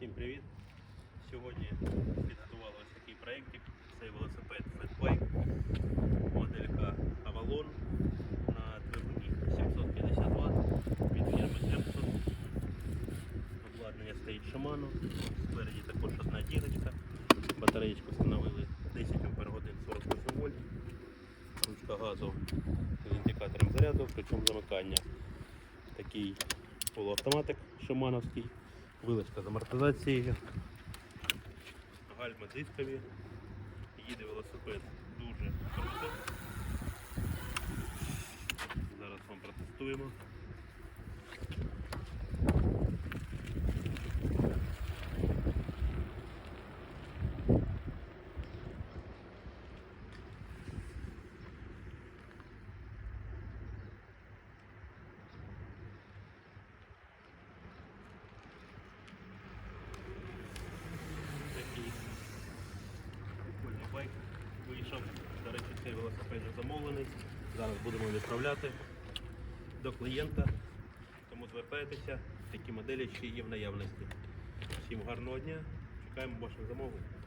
Всім привіт! Сьогодні підготували ось такий проєктик. Це велосипед Fatbike, моделька Avalon на двигуні 750 Вт від фірми Epson. Обладнання стоїть Shimano. Спереді також одна дірочка. Батареєчку встановили 10 Ах 48 вольт. Ручка газу з індикатором заряду, причому замикання такий полуавтоматик шимановський, вилочка з амортизацією, гальма дискові, їде велосипед дуже круто. Зараз вам протестуємо. Цей велосипед вже замовлений. Зараз будемо відправляти до клієнта. Тому звертайтеся, такі моделі ще є в наявності. Всім гарного дня. Чекаємо ваших замовлень.